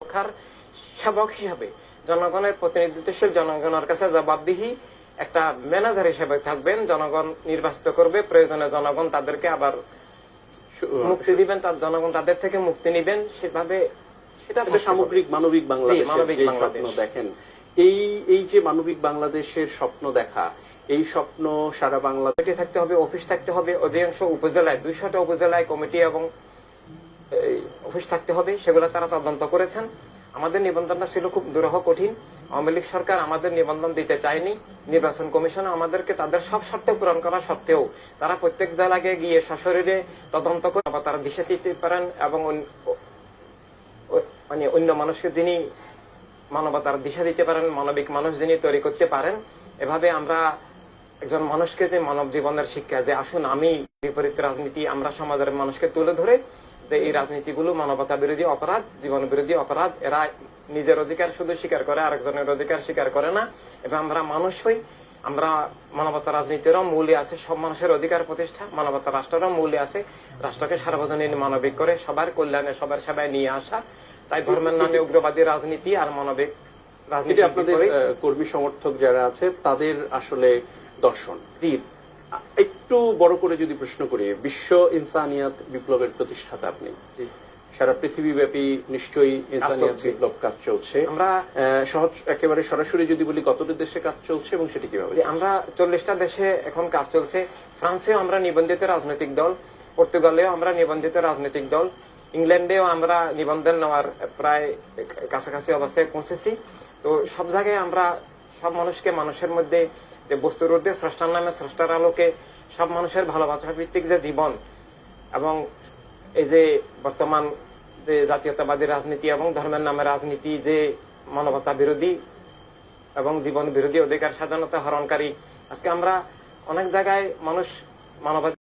রক্ষার সেবক হিসাবে জনগণের প্রতিনিধিত্বশীল জনগণের কাছে জবাবদিহি একটা ম্যানেজার হিসেবে থাকবেন জনগণ নির্বাচিত করবে প্রয়োজনে জনগণ তাদেরকে আবার মুক্তি দিবেন তার জনগণ তাদের থেকে মুক্তি নিবেন সেভাবে সেটা সামগ্রিক মানবিক বাংলাদেশ। স্বপ্ন দেখেন এই এই যে মানবিক বাংলাদেশের স্বপ্ন দেখা এই স্বপ্ন সারা বাংলাদেশে থাকতে হবে অফিস থাকতে হবে অধিকাংশ উপজেলায় দুইশোটা উপজেলায় কমিটি এবং অফিস থাকতে হবে, সেগুলো তারা তদন্ত করেছেন। আমাদের নিবন্ধনটা ছিল খুব দুরহ কঠিন। আওয়ামী লীগ সরকার আমাদের নিবন্ধন দিতে চায়নি। নির্বাচন কমিশন আমাদেরকে তাদের সব শর্ত পূরণ করা সত্ত্বেও তারা প্রত্যেক জেলাকে গিয়ে সশরীরে তদন্ত করে তারা দিশে দিতে পারেন এবং মানে অন্য মানুষকে যিনি মানবতার দিশা দিতে পারেন, মানবিক মানুষ যিনি তৈরি করতে পারেন, এভাবে আমরা একজন মানুষকে যে মানব জীবনের শিক্ষা, যে আসুন আমি বিপরীত রাজনীতি, আমরা সমাজের মানুষকে তুলে ধরে যে এই রাজনীতিগুলো মানবতা বিরোধী অপরাধ জীবন বিরোধী অপরাধ এরা নিজের অধিকার শুধু স্বীকার করে আরেকজনের অধিকার স্বীকার করে না। এবং আমরা মানুষ হই আমরা মানবতা রাজনীতিরও মূল্য আছে সব মানুষের অধিকার প্রতিষ্ঠা মানবতা রাষ্ট্রেরও মূল্য আছে। রাষ্ট্রকে সার্বজনীন মানবিক করে সবার কল্যাণে সবার সেবায় নিয়ে আসা। তাই ধর্মের নামে উগ্রবাদী রাজনীতি আর মানবিক রাজনীতি আপনাদের কর্মী সমর্থক যারা আছে তাদের আসলে দর্শন। আ- একটু বড় করে যদি প্রশ্ন করি বিশ্ব ইনসানিয়াত বিপ্লবের প্রতিষ্ঠাতা আপনি। সারা পৃথিবীব্যাপী নিশ্চয়ই ইনসানিয়াত বিপ্লব কাজ চলছে। আমরা সহজ একেবারে সরাসরি যদি বলি কতটি দেশে কাজ চলছে এবং সেটি কীভাবে? আমরা চল্লিশটা দেশে এখন কাজ চলছে। ফ্রান্সেও আমরা নিবন্ধিত রাজনৈতিক দল পর্তুগালেও আমরা নিবন্ধিত রাজনৈতিক দল ইংল্যান্ডেও আমরা নিবন্ধন নেওয়ার প্রায় কাছাকাছি অবস্থায় পৌঁছেছি। তো সব জায়গায় আমরা সব মানুষকে মানুষের মধ্যে যে বস্তুর ঊর্ধ্বে স্রষ্টার নামে, স্রষ্টার আলোকে সব মানুষের ভালোবাসা ভিত্তিক যে জীবন এবং এই যে বর্তমান যে জাতীয়তাবাদী রাজনীতি এবং ধর্মের নামে রাজনীতি যে মানবতা বিরোধী এবং জীবন বিরোধী অধিকার স্বাধীনতা হরণকারী। আজকে আমরা অনেক জায়গায় মানুষ মানবাধিকার